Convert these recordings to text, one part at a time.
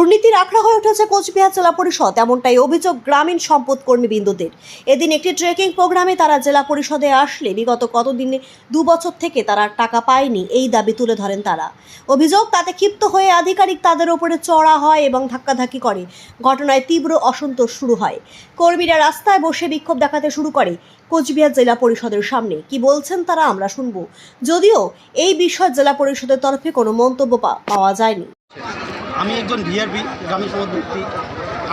দুর্নীতির আখড়া হয়ে উঠেছে কোচবিহার জেলা পরিষদ। এমনটাই অভিযোগ গ্রামীণ সম্পদ কর্মী বিন্দুদের। এদিন একটি ট্রেকিং প্রোগ্রামে তারা জেলা পরিষদে আসলে বিগত কতদিনে দু বছর থেকে তারা টাকা পায়নি, এই দাবি তুলে ধরেন তারা। অভিযোগ, তাতে ক্ষিপ্ত হয়ে আধিকারিক তাদের ওপরে চড়া হয় এবং ধাক্কাধাক্কি করে। ঘটনায় তীব্র অসন্তোষ শুরু হয়। কর্মীরা রাস্তায় বসে বিক্ষোভ দেখাতে শুরু করে কোচবিহার জেলা পরিষদের সামনে। কি বলছেন তারা আমরা শুনব। যদিও এই বিষয়ে জেলা পরিষদের তরফে কোনো মন্তব্য পাওয়া যায়নি। আমি একজন ভিআরপি গ্রামীণ সমাজ ব্যক্তি।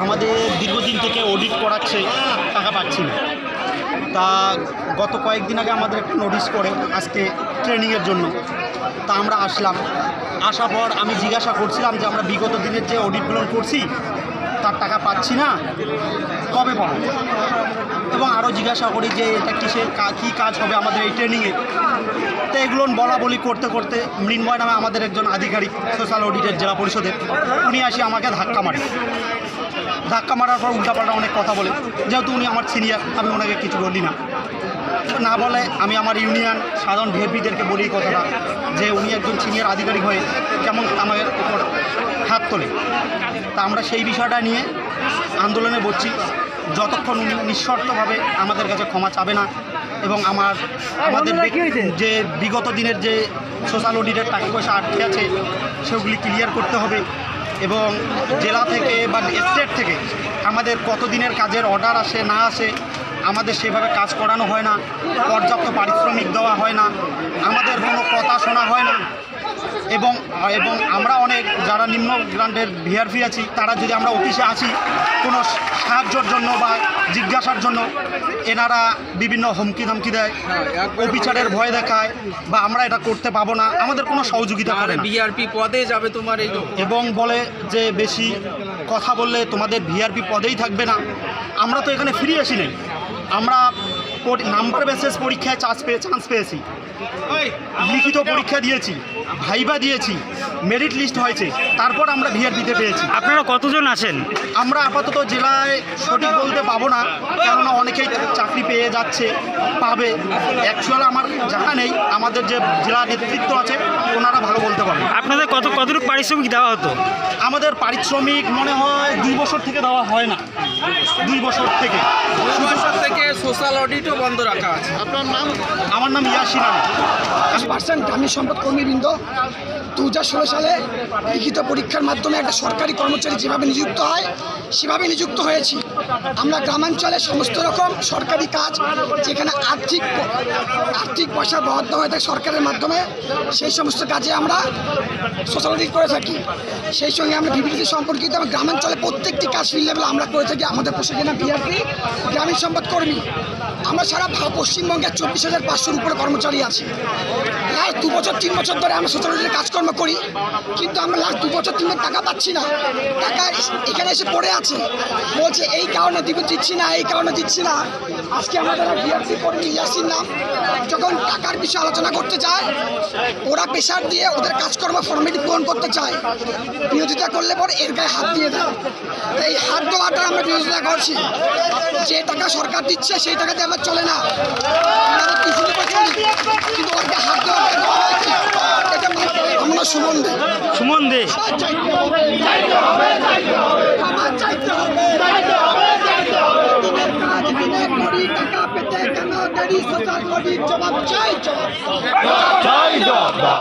আমাদের দীর্ঘদিন থেকে অডিট করাচ্ছে, টাকা পাচ্ছি না। তা গত কয়েকদিন আগে আমাদের একটা নোটিশ করে, আজকে ট্রেনিংয়ের জন্য। তা আমরা আসলাম। আসার পর আমি জিজ্ঞাসা করছিলাম যে আমরা বিগত দিনের যে অডিটগুলো করছি, তার টাকা পাচ্ছি না, কবে পাবো? এবং আরও জিজ্ঞাসা করি যে এটা কিসের কা- কী কাজ হবে আমাদের এই ট্রেনিংয়ে তো এগুলো বলা বলি করতে করতে মৃন্ময় নামে আমাদের একজন আধিকারিক সোশ্যাল অডিটের জেলা পরিষদের, উনি আসি আমাকে ধাক্কা মারে। ধাক্কা মারার পর উল্টাপাল্টা অনেক কথা বলে। যেহেতু উনি আমার সিনিয়র আমি ওনাকে কিছু বলি না। না বলে আমি আমার ইউনিয়ন সাধারণ ভিএপিদেরকে বলি কথাটা যে উনি একজন সিনিয়র আধিকারিক হয়ে কেমন আমাদের উপর হাত তোলে। তা আমরা সেই বিষয়টা নিয়ে আন্দোলনে বসছি। যতক্ষণ উনি নিঃশর্তভাবে আমাদের কাছে ক্ষমা চাবে না এবং আমার আমাদের যে বিগত দিনের যে সোশ্যাল অডিটের টাকা পয়সা আটকে আছে সেগুলি ক্লিয়ার করতে হবে। এবং জেলা থেকে বা স্টেট থেকে আমাদের কতদিনের কাজের অর্ডার আসে, না আসে, আমাদের সেভাবে কাজ করানো হয় না, পর্যাপ্ত পারিশ্রমিক দেওয়া হয় না, আমাদের কোনো কথা শোনা হয় না। এবং এবং আমরা অনেক যারা নিম্ন গ্রান্টের ভিআরপি আছি তারা যদি আমরা অফিসে আসি কোনো সাহায্যর জন্য বা জিজ্ঞাসার জন্য এনারা বিভিন্ন হুমকি ধমকি দেয় অফিসারের ভয় দেখায় বা আমরা এটা করতে পাবো না আমাদের কোনো সহযোগিতা করে না। বিআরপি পদে যাবে তোমার এই এবং বলে যে বেশি কথা বললে তোমাদের ভিআরপি পদেই থাকবে না আমরা তো এখানে ফিরে আসি নাই। আমরা নাম্বার বেসিস পরীক্ষায় চান্স পেয়ে চান্স পেয়েছি। লিখিত পরীক্ষা দিয়েছি ভাইবা দিয়েছি মেরিট লিস্ট হয়েছে তারপর আমরা ভিআরপিতে পেয়েছি। আপনারা কতজন আছেন? আমরা আপাতত জেলায় সঠিক বলতে পাবো না কেননা অনেকেই চাকরি পেয়ে যাচ্ছে পাবে। অ্যাকচুয়াল আমার জানা নেই আমাদের যে জেলা নেতৃত্ব আছে ওনারা ভালো বলতে পারবে। আপনাদের কত কতটুকু পারিশ্রমিক দেওয়া হতো? আমাদের পারিশ্রমিক মনে হয় দুই বছর থেকে দেওয়া হয় না। দুই বছর থেকে। দু বছর থেকে সোশ্যাল অডিটও বন্ধ রাখা আছে। আমার নাম ইয়াসিন আলী। দশ পার্সেন্ট গ্রামীণ সম্পদ কর্মীবৃন্দ দু হাজার ষোলো সালে লিখিত পরীক্ষার মাধ্যমে একটা সরকারি কর্মচারী যেভাবে নিযুক্ত হয় সেভাবে নিযুক্ত হয়েছি। আমরা গ্রামাঞ্চলে সমস্ত রকম সরকারি কাজ যেখানে আর্থিক আর্থিক পয়সা বরাদ্দ হয়ে থাকে সরকারের মাধ্যমে সেই সমস্ত কাজে আমরা সোশ্যাল অডিট করে থাকি। সেই সঙ্গে আমরা বিবৃতি সম্পর্কিত আমরা গ্রামাঞ্চলে প্রত্যেকটি কাজ ফিল লেভেল আমরা করে থাকি আমাদের প্রশিক্ষণ বিআরপি গ্রামীণ সম্পদ কর্মী। আমরা সারা পশ্চিমবঙ্গের চব্বিশ হাজার পাঁচশোর উপরে কর্মচারী আছি। লাস্ট দু বছর, তিন বছর ধরে আমরা সোশ্যাল কাজকর্ম করি, কিন্তু আমরা লাস্ট দু বছর, তিন টাকা পাচ্ছি না। টাকা এখানে এসে পড়ে আছে। বলছে, এই কারণে দিব, দিচ্ছি না, এই কারণে দিচ্ছি না। আজকে আমাদের বিআরসি কর্মী ইয়াসির নাম, যখন টাকার বিষয়ে আলোচনা করতে চায় ওরা প্রেশার দিয়ে ওদের কাজকর্ম ফর্মেটি পূরণ করতে চায়। বিরোধিতা করলে পর এর গায়ে হাত দিয়ে দেয়। এই হাত দেওয়াটা আমরা বিরোধিতা করছি। যে টাকা সরকার দিচ্ছে, সেই টাকাতে আমার চলে না। কিন্তু ওর হাত আমরা সুমন দে। সুমন দে। টাকা পেতে কেন দেরি সোশ্যাল জবাব চাই জবাব